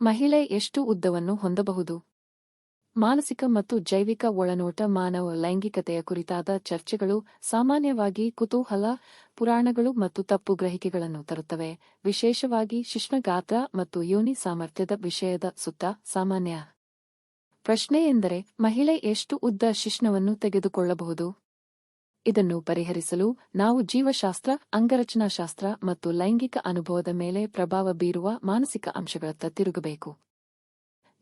ಮಹಿಳೆ ಎಷ್ಟು ಉದ್ದವನ್ನು ಹೊಂದಬಹುದು? ಮಾನಸಿಕ ಮತ್ತು ಜೈವಿಕ ಒಳನೋಟ, ಮಾನವ ಲೈಂಗಿಕತೆಯ ಕುರಿತಾದ ಚರ್ಚೆಗಳು ಸಾಮಾನ್ಯವಾಗಿ ಕುತೂಹಲ, ಪುರಾಣಗಳು ಮತ್ತು ತಪ್ಪು ಗ್ರಹಿಕೆಗಳನ್ನು ತರುತ್ತವೆ. ವಿಶೇಷವಾಗಿ ಶಿಷ್ಣಗಾತ್ರ ಮತ್ತು ಯೋನಿ ಸಾಮರ್ಥ್ಯದ ವಿಷಯದ ಸುತ್ತ ಸಾಮಾನ್ಯ ಪ್ರಶ್ನೆಯೆಂದರೆ ಮಹಿಳೆ ಎಷ್ಟು ಉದ್ದ ಶಿಷ್ಣವನ್ನು ತೆಗೆದುಕೊಳ್ಳಬಹುದು? ಇದನ್ನು ಪರಿಹರಿಸಲು ನಾವು ಜೀವಶಾಸ್ತ್ರ, ಅಂಗರಚನಾಶಾಸ್ತ್ರ ಮತ್ತು ಲೈಂಗಿಕ ಅನುಭವದ ಮೇಲೆ ಪ್ರಭಾವ ಬೀರುವ ಮಾನಸಿಕ ಅಂಶಗಳತ್ತ ತಿರುಗಬೇಕು.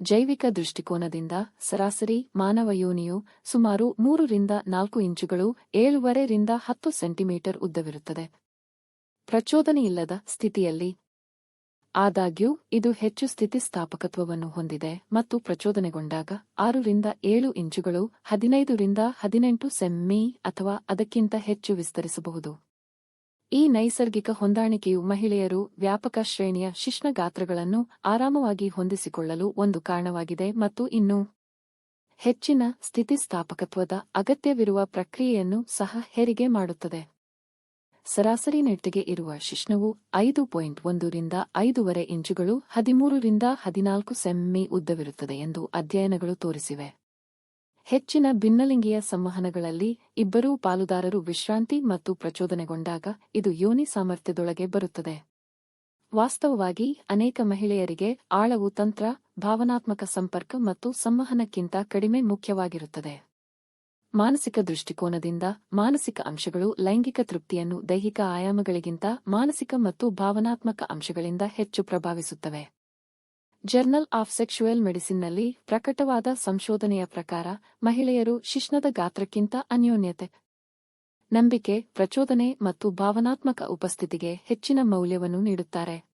ಜೈವಿಕ ದೃಷ್ಟಿಕೋನದಿಂದ ಸರಾಸರಿ ಮಾನವ ಯೋನಿಯು ಸುಮಾರು ಮೂರರಿಂದ ನಾಲ್ಕು ಇಂಚುಗಳು ಏಳುವರೆ ರಿಂದ ಹತ್ತು ಸೆಂಟಿಮೀಟರ್ ಉದ್ದವಿರುತ್ತದೆ. ಪ್ರಚೋದನೆಯಿಲ್ಲದ ಸ್ಥಿತಿಯಲ್ಲಿ ಆದಾಗ್ಯೂ, ಇದು ಹೆಚ್ಚು ಸ್ಥಿತಿಸ್ಥಾಪಕತ್ವವನ್ನು ಹೊಂದಿದೆ ಮತ್ತು ಪ್ರಚೋದನೆಗೊಂಡಾಗ ಆರರಿಂದ ಏಳು ಇಂಚುಗಳು, ಹದಿನೈದರಿಂದ ಹದಿನೆಂಟು ಸೆಮ್ಮಿ ಅಥವಾ ಅದಕ್ಕಿಂತ ಹೆಚ್ಚು ವಿಸ್ತರಿಸಬಹುದು. ಈ ನೈಸರ್ಗಿಕ ಹೊಂದಾಣಿಕೆಯು ಮಹಿಳೆಯರು ವ್ಯಾಪಕ ಶ್ರೇಣಿಯ ಶಿಶ್ನ ಗಾತ್ರಗಳನ್ನು ಆರಾಮವಾಗಿ ಹೊಂದಿಸಿಕೊಳ್ಳಲು ಒಂದು ಕಾರಣವಾಗಿದೆ ಮತ್ತು ಇನ್ನೂ ಹೆಚ್ಚಿನ ಸ್ಥಿತಿಸ್ಥಾಪಕತ್ವದ ಅಗತ್ಯವಿರುವ ಪ್ರಕ್ರಿಯೆಯನ್ನು ಸಹ ಹೆರಿಗೆ ಮಾಡುತ್ತದೆ. ಸರಾಸರಿ ನೆಟ್ಟಿಗೆ ಇರುವ ಶಿಶ್ನವು ಐದು ಪಾಯಿಂಟ್ ಒಂದರಿಂದ ಐದೂವರೆ ಇಂಚುಗಳು ಹದಿಮೂರರಿಂದ ಹದಿನಾಲ್ಕು ಸೆಮ್ಮಿ ಉದ್ದವಿರುತ್ತದೆ ಎಂದು ಅಧ್ಯಯನಗಳು ತೋರಿಸಿವೆ. ಹೆಚ್ಚಿನ ಭಿನ್ನಲಿಂಗೀಯ ಸಂವಹನಗಳಲ್ಲಿ ಇಬ್ಬರೂ ಪಾಲುದಾರರು ವಿಶ್ರಾಂತಿ ಮತ್ತು ಪ್ರಚೋದನೆಗೊಂಡಾಗ ಇದು ಯೋನಿ ಸಾಮರ್ಥ್ಯದೊಳಗೆ ಬರುತ್ತದೆ. ವಾಸ್ತವವಾಗಿ, ಅನೇಕ ಮಹಿಳೆಯರಿಗೆ ಆಳವು ತಂತ್ರ, ಭಾವನಾತ್ಮಕ ಸಂಪರ್ಕ ಮತ್ತು ಸಂವಹನಕ್ಕಿಂತ ಕಡಿಮೆ ಮುಖ್ಯವಾಗಿರುತ್ತದೆ. ಮಾನಸಿಕ ದೃಷ್ಟಿಕೋನದಿಂದ ಮಾನಸಿಕ ಅಂಶಗಳು ಲೈಂಗಿಕ ತೃಪ್ತಿಯನ್ನು ದೈಹಿಕ ಆಯಾಮಗಳಿಗಿಂತ ಮಾನಸಿಕ ಮತ್ತು ಭಾವನಾತ್ಮಕ ಅಂಶಗಳಿಂದ ಹೆಚ್ಚು ಪ್ರಭಾವಿಸುತ್ತವೆ. ಜರ್ನಲ್ ಆಫ್ ಸೆಕ್ಶುಯಲ್ ಮೆಡಿಸಿನ್ನಲ್ಲಿ ಪ್ರಕಟವಾದ ಸಂಶೋಧನೆಯ ಪ್ರಕಾರ ಮಹಿಳೆಯರು ಶಿಶ್ನದ ಗಾತ್ರಕ್ಕಿಂತ ಅನ್ಯೋನ್ಯತೆ, ನಂಬಿಕೆ, ಪ್ರಚೋದನೆ ಮತ್ತು ಭಾವನಾತ್ಮಕ ಉಪಸ್ಥಿತಿಗೆ ಹೆಚ್ಚಿನ ಮೌಲ್ಯವನ್ನು ನೀಡುತ್ತಾರೆ.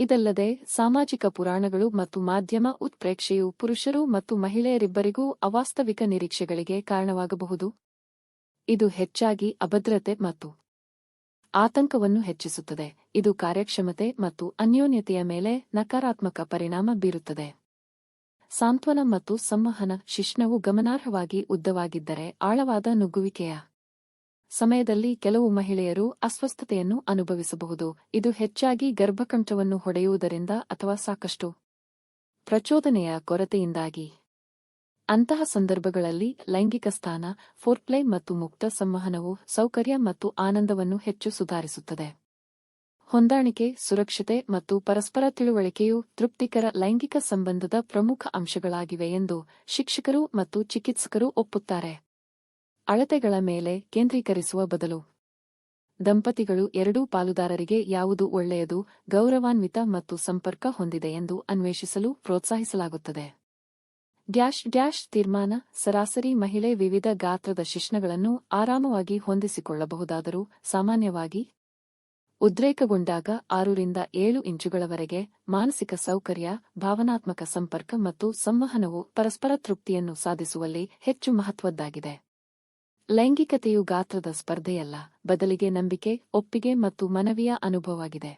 ಇದಲ್ಲದೆ ಸಾಮಾಜಿಕ ಪುರಾಣಗಳು ಮತ್ತು ಮಾಧ್ಯಮ ಉತ್ಪ್ರೇಕ್ಷೆಯು ಪುರುಷರು ಮತ್ತು ಮಹಿಳೆಯರಿಬ್ಬರಿಗೂ ಅವಾಸ್ತವಿಕ ನಿರೀಕ್ಷೆಗಳಿಗೆ ಕಾರಣವಾಗಬಹುದು. ಇದು ಹೆಚ್ಚಾಗಿ ಅಭದ್ರತೆ ಮತ್ತು ಆತಂಕವನ್ನು ಹೆಚ್ಚಿಸುತ್ತದೆ. ಇದು ಕಾರ್ಯಕ್ಷಮತೆ ಮತ್ತು ಅನ್ಯೋನ್ಯತೆಯ ಮೇಲೆ ನಕಾರಾತ್ಮಕ ಪರಿಣಾಮ ಬೀರುತ್ತದೆ. ಸಾಂತ್ವನ ಮತ್ತು ಸಂವಹನ ಶಿಷ್ಣವು ಗಮನಾರ್ಹವಾಗಿ ಉದ್ದವಾಗಿದ್ದರೆ ಆಳವಾದ ನುಗ್ಗುವಿಕೆಯ ಸಮಯದಲ್ಲಿ ಕೆಲವು ಮಹಿಳೆಯರು ಅಸ್ವಸ್ಥತೆಯನ್ನು ಅನುಭವಿಸಬಹುದು. ಇದು ಹೆಚ್ಚಾಗಿ ಗರ್ಭಕಂಠವನ್ನು ಹೊಡೆಯುವುದರಿಂದ ಅಥವಾ ಸಾಕಷ್ಟು. ಪ್ರಚೋದನೆಯ ಕೊರತೆಯಿಂದಾಗಿ. ಅಂತಹ ಸಂದರ್ಭಗಳಲ್ಲಿ ಲೈಂಗಿಕ ಸ್ಥಾನ, ಫೋರ್ಪ್ಲೈ ಮತ್ತು ಮುಕ್ತ ಸಂವಹನವು ಸೌಕರ್ಯ ಮತ್ತು ಆನಂದವನ್ನು ಹೆಚ್ಚು ಸುಧಾರಿಸುತ್ತದೆ. ಹೊಂದಾಣಿಕೆ, ಸುರಕ್ಷತೆ ಮತ್ತು ಪರಸ್ಪರ ತಿಳುವಳಿಕೆಯು ತೃಪ್ತಿಕರ ಲೈಂಗಿಕ ಸಂಬಂಧದ ಪ್ರಮುಖ ಅಂಶಗಳಾಗಿವೆ ಎಂದು ಶಿಕ್ಷಕರು ಮತ್ತು ಚಿಕಿತ್ಸಕರು ಒಪ್ಪುತ್ತಾರೆ. ಅಳತೆಗಳ ಮೇಲೆ ಕೇಂದ್ರೀಕರಿಸುವ ಬದಲು. ದಂಪತಿಗಳು ಎರಡೂ ಪಾಲುದಾರರಿಗೆ ಯಾವುದು ಒಳ್ಳೆಯದು, ಗೌರವಾನ್ವಿತ ಮತ್ತು ಸಂಪರ್ಕ ಹೊಂದಿದೆ ಎಂದು ಅನ್ವೇಷಿಸಲು ಪ್ರೋತ್ಸಾಹಿಸಲಾಗುತ್ತದೆ. ಡ್ಯಾಶ್ ಡ್ಯಾಶ್ ತೀರ್ಮಾನ, ಸರಾಸರಿ ಮಹಿಳೆ ವಿವಿಧ ಗಾತ್ರದ ಶಿಷ್ಣಗಳನ್ನು ಆರಾಮವಾಗಿ ಹೊಂದಿಸಿಕೊಳ್ಳಬಹುದಾದರೂ ಸಾಮಾನ್ಯವಾಗಿ ಉದ್ರೇಕಗೊಂಡಾಗ ಆರರಿಂದ ಏಳು ಇಂಚುಗಳವರೆಗೆ ಮಾನಸಿಕ ಸೌಕರ್ಯ, ಭಾವನಾತ್ಮಕ ಸಂಪರ್ಕ ಮತ್ತು ಸಂವಹನವು ಪರಸ್ಪರ ತೃಪ್ತಿಯನ್ನು ಸಾಧಿಸುವಲ್ಲಿ ಹೆಚ್ಚು ಮಹತ್ವದ್ದಾಗಿದೆ. ಲೈಂಗಿಕತೆಯು ಗಾತ್ರದ ಸ್ಪರ್ಧೆಯಲ್ಲ ಬದಲಿಗೆ ನಂಬಿಕೆ ಒಪ್ಪಿಗೆ ಮತ್ತು ಮನವಿಯ ಅನುಭವವಾಗಿದೆ.